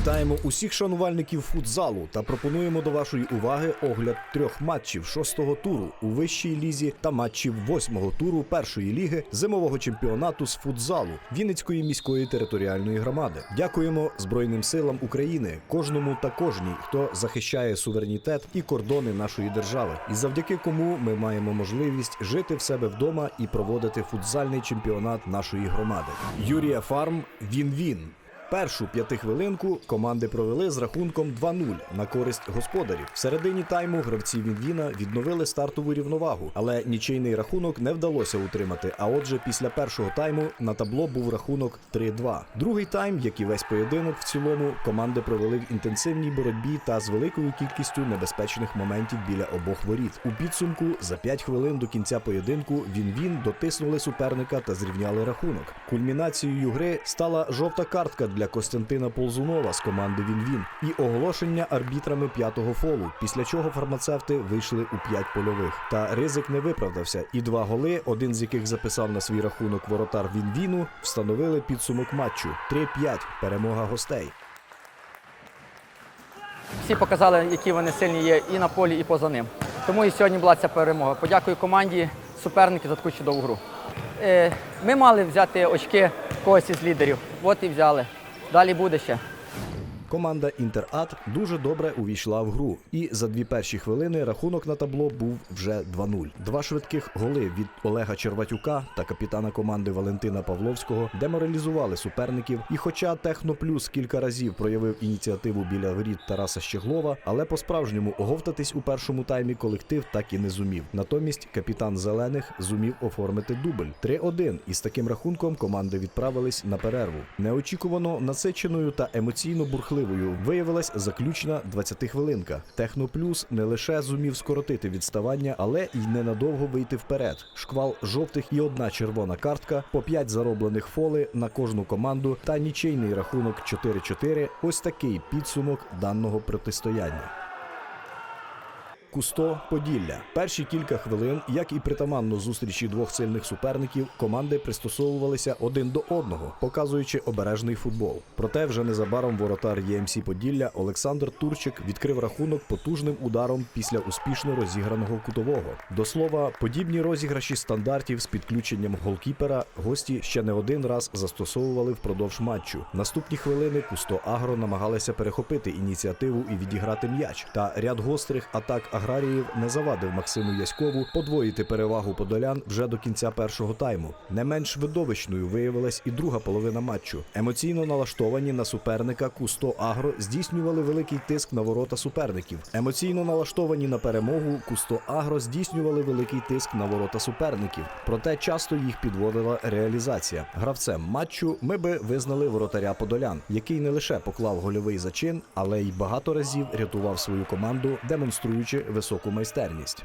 Вітаємо усіх шанувальників футзалу та пропонуємо до вашої уваги огляд трьох матчів шостого туру у вищій лізі та матчів восьмого туру першої ліги зимового чемпіонату з футзалу Вінницької міської територіальної громади. Дякуємо Збройним силам України, кожному та кожній, хто захищає суверенітет і кордони нашої держави, і завдяки кому ми маємо можливість жити в себе вдома і проводити футзальний чемпіонат нашої громади. Юрія Фарм він-він. Першу п'ятихвилинку команди провели з рахунком 2-0 на користь господарів. В середині тайму гравці Вінвіна відновили стартову рівновагу, але нічийний рахунок не вдалося утримати. А отже, після першого тайму на табло був рахунок 3-2. Другий тайм, як і весь поєдинок, в цілому команди провели в інтенсивній боротьбі та з великою кількістю небезпечних моментів біля обох воріт. У підсумку за 5 хвилин до кінця поєдинку Вінвін дотиснули суперника та зрівняли рахунок. Кульмінацією гри стала жовта картка для Костянтина Ползунова з команди Вінвін і оголошення арбітрами п'ятого фолу, після чого фармацевти вийшли у п'ять польових. Та ризик не виправдався, і два голи, один з яких записав на свій рахунок воротар Вінвіну, встановили підсумок матчу 3-5 перемога гостей. Всі показали, які вони сильні є і на полі, і поза ним. Тому і сьогодні була ця перемога. Подякую команді, суперники за таку чудову гру. Е, Ми мали взяти очки когось із лідерів. От і взяли. Далі буде ще. Команда Інтерат дуже добре увійшла в гру, і за дві перші хвилини рахунок на табло був вже 2-0. Два швидких голи від Олега Черватюка та капітана команди Валентина Павловського деморалізували суперників. І хоча Техноплюс кілька разів проявив ініціативу біля воріт Тараса Щеглова, але по-справжньому оговтатись у першому таймі колектив так і не зумів. Натомість капітан зелених зумів оформити дубль 3-1. І з таким рахунком команди відправились на перерву. Неочікувано насиченою та емоційно бурхливою виявилась заключна 20-хвилинка. Техноплюс не лише зумів скоротити відставання, але й ненадовго вийти вперед. Шквал жовтих і одна червона картка, по 5 зароблених фоли на кожну команду та нічийний рахунок 4-4 – Ось такий підсумок даного протистояння. Кусто Поділля. Перші кілька хвилин, як і притаманно зустрічі двох сильних суперників, команди пристосовувалися один до одного, показуючи обережний футбол. Проте вже незабаром воротар ЄМС Поділля Олександр Турчик відкрив рахунок потужним ударом після успішно розіграного кутового. До слова, подібні розіграші стандартів з підключенням голкіпера гості ще не один раз застосовували впродовж матчу. Наступні хвилини Кусто Агро намагалися перехопити ініціативу і відіграти м'яч. Та ряд гострих атак аграріїв не завадив Максиму Яськову подвоїти перевагу подолян вже до кінця першого тайму. Не менш видовищною виявилась і друга половина матчу. Емоційно налаштовані на суперника Кусто Агро здійснювали великий тиск на ворота суперників. Емоційно налаштовані на перемогу Кусто Агро здійснювали великий тиск на ворота суперників. Проте часто їх підводила реалізація. Гравцем матчу ми би визнали воротаря Подолян, який не лише поклав гольовий зачин, але й багато разів рятував свою команду, демонструючи високу майстерність.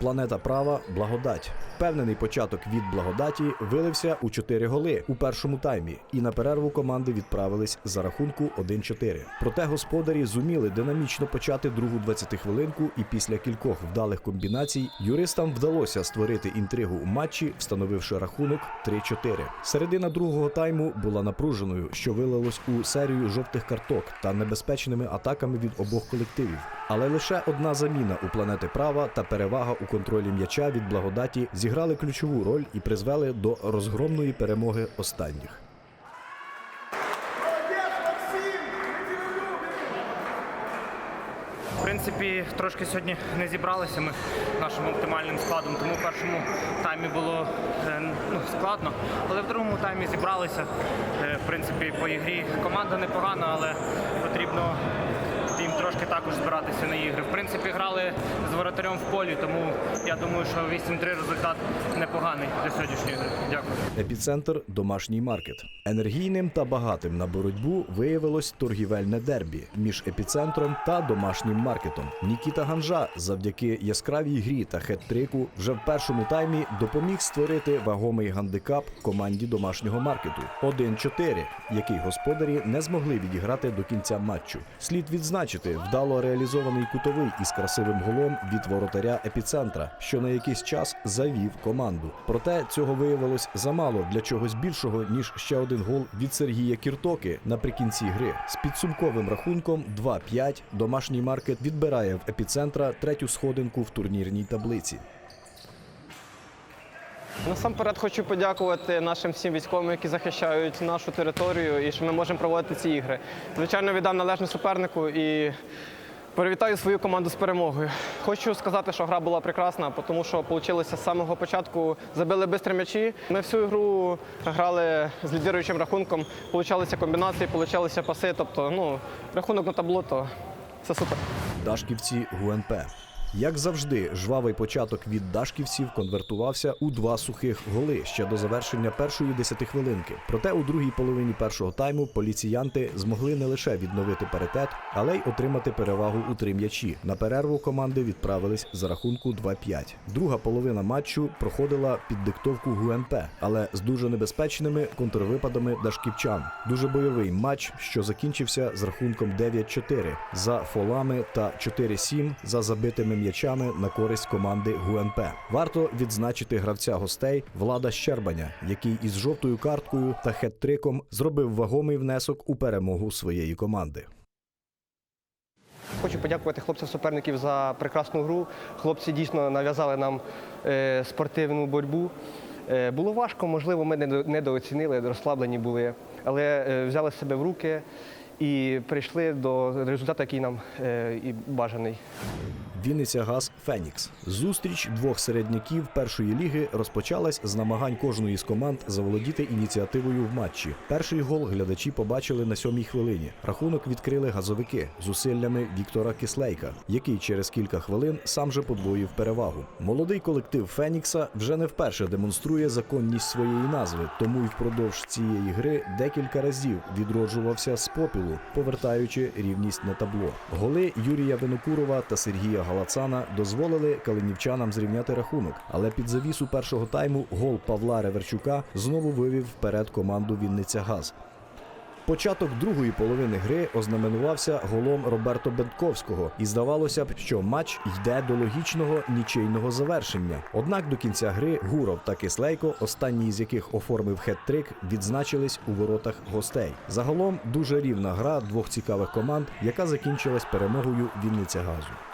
Планета права благодать. Впевнений початок від благодаті вилився у 4 голи у першому таймі, і на перерву команди відправились за рахунку 1-4. Проте господарі зуміли динамічно почати другу 20-хвилинку, і після кількох вдалих комбінацій юристам вдалося створити інтригу у матчі, встановивши рахунок 3-4. Середина другого тайму була напруженою, що вилилось у серію жовтих карток та небезпечними атаками від обох колективів. Але лише одна заміна у планети права та перевага у контролі м'яча від благодаті зіграли ключову роль і призвели до розгромної перемоги останніх. В принципі, трошки сьогодні не зібралися ми нашим оптимальним складом, тому в першому таймі було е, ну, складно. Але в другому таймі зібралися. Е, В принципі, по ігрі команда непогана, але потрібно їм також збиратися на ігри. В принципі, грали з воротарем в полі, тому я думаю, що 8-3 результат непоганий для сьогоднішньої гри. Дякую. Епіцентр домашній маркет. Енергійним та багатим на боротьбу виявилось торгівельне дербі між епіцентром та домашнім маркетом. Нікіта Ганжа завдяки яскравій грі та хет-трику вже в першому таймі допоміг створити вагомий гандикап команді домашнього маркету 1-4, який господарі не змогли відіграти до кінця матчу. Слід відзначити, вдалий вдало реалізований кутовий із красивим голом від воротаря епіцентра, що на якийсь час завів команду. Проте цього виявилось замало для чогось більшого ніж ще один гол від Сергія Кіртоки наприкінці гри. З підсумковим рахунком 2-5 домашній маркет відбирає в епіцентра третю сходинку в турнірній таблиці. Насамперед хочу подякувати нашим всім військовим, які захищають нашу територію і що ми можемо проводити ці ігри. Звичайно, віддам належне супернику і привітаю свою команду з перемогою. Хочу сказати, що гра була прекрасна, тому що вийшло з самого початку, забили швидкі м'ячі. Ми всю ігру грали з лідируючим рахунком, получалися комбінації, получалися паси. Тобто, ну, рахунок на табло, то це супер. Дашківці ГУНП. Як завжди, жвавий початок від дашківців конвертувався у два сухих голи ще до завершення першої десятихвилинки. Проте у другій половині першого тайму поліціянти змогли не лише відновити паритет, але й отримати перевагу у три м'ячі. На перерву команди відправились за рахунку 2-5. Друга половина матчу проходила під диктовку ГУНП, але з дуже небезпечними контрвипадами дашківчан. Дуже бойовий матч, що закінчився з рахунком 9-4 за фолами та 4-7 за забитими м'ячами на користь команди ГУНП. Варто відзначити гравця гостей Влада Щербаня, який із жовтою карткою та хет-триком зробив вагомий внесок у перемогу своєї команди. Хочу подякувати хлопцям суперників за прекрасну гру. Хлопці дійсно нав'язали нам е, спортивну боротьбу. Е, було важко, можливо, ми недооцінили, розслаблені були, але е, взяли себе в руки і прийшли до результату, який нам і бажаний. Вінниця Газ Фенікс. Зустріч двох середняків першої ліги розпочалась з намагань кожної з команд заволодіти ініціативою в матчі. Перший гол глядачі побачили на сьомій хвилині. Рахунок відкрили газовики зусиллями Віктора Кислейка, який через кілька хвилин сам же подвоїв перевагу. Молодий колектив Фенікса вже не вперше демонструє законність своєї назви, тому й впродовж цієї гри декілька разів відроджувався з попілу, повертаючи рівність на табло. Голи Юрія Винокурова та Сергія Галацана дозволили калинівчанам зрівняти рахунок, але під завісу першого тайму гол Павла Реверчука знову вивів вперед команду Вінниця Газ. Початок другої половини гри ознаменувався голом Роберто Бентковського, і здавалося б, що матч йде до логічного нічийного завершення. Однак до кінця гри Гуров та Кислейко, останній з яких оформив хет-трик, відзначились у воротах гостей. Загалом дуже рівна гра двох цікавих команд, яка закінчилась перемогою Вінниця Газу.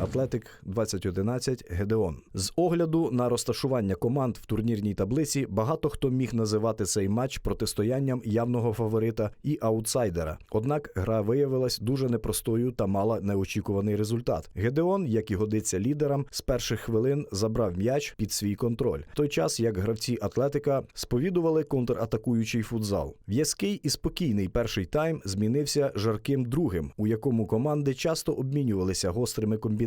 Атлетик 2011 Гедеон. З огляду на розташування команд в турнірній таблиці багато хто міг називати цей матч протистоянням явного фаворита і аутсайдера. Однак гра виявилась дуже непростою та мала неочікуваний результат. Гедеон, як і годиться лідерам, з перших хвилин забрав м'яч під свій контроль, в той час як гравці Атлетика сповідували контратакуючий футзал. В'язкий і спокійний перший тайм змінився жарким другим, у якому команди часто обмінювалися гострими комбінаціями.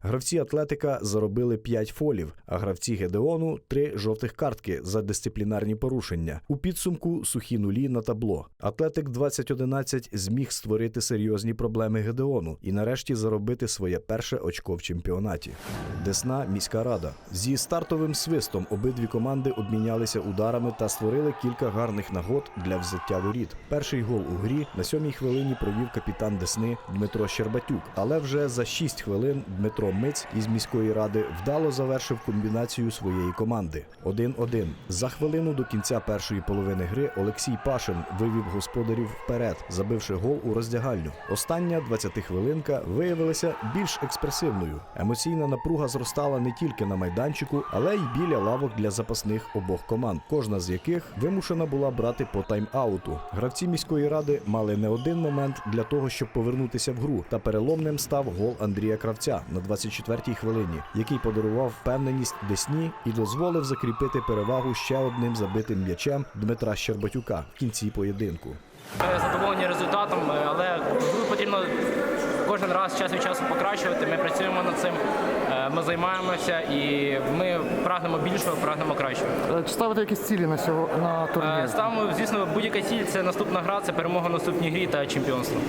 Гравці Атлетика заробили 5 фолів, а гравці Гедеону 3 жовтих картки за дисциплінарні порушення. У підсумку сухі нулі на табло. Атлетик 2011 зміг створити серйозні проблеми Гедеону і нарешті заробити своє перше очко в чемпіонаті. Десна міська рада зі стартовим свистом обидві команди обмінялися ударами та створили кілька гарних нагод для взяття воріт. Перший гол у грі на сьомій хвилині провів капітан Десни Дмитро Щербатюк, але вже за 6 хвилин Дмитро Миць із міської ради вдало завершив комбінацію своєї команди 1-1. За хвилину до кінця першої половини гри Олексій Пашин вивів господарів вперед, забивши гол у роздягальню. Остання 20-хвилинка виявилася більш експресивною. Емоційна напруга зростала не тільки на майданчику, але й біля лавок для запасних обох команд, кожна з яких вимушена була брати по тайм-ауту. Гравці міської ради мали не один момент для того, щоб повернутися в гру, та переломним став гол Андрія Кравця на 24-й хвилині, який подарував впевненість Десні і дозволив закріпити перевагу ще одним забитим м'ячем Дмитра Щербатюка в кінці поєдинку. Задоволені результатом, е, але гру потрібно кожен раз час від часу покращувати. Ми працюємо над цим, е, ми займаємося і ми прагнемо більшого, прагнемо кращого. Е, Чи ставите якісь цілі на сього на турнір? Ставимо, звісно, будь-яка ціль це наступна гра, це перемога в наступній грі та чемпіонство.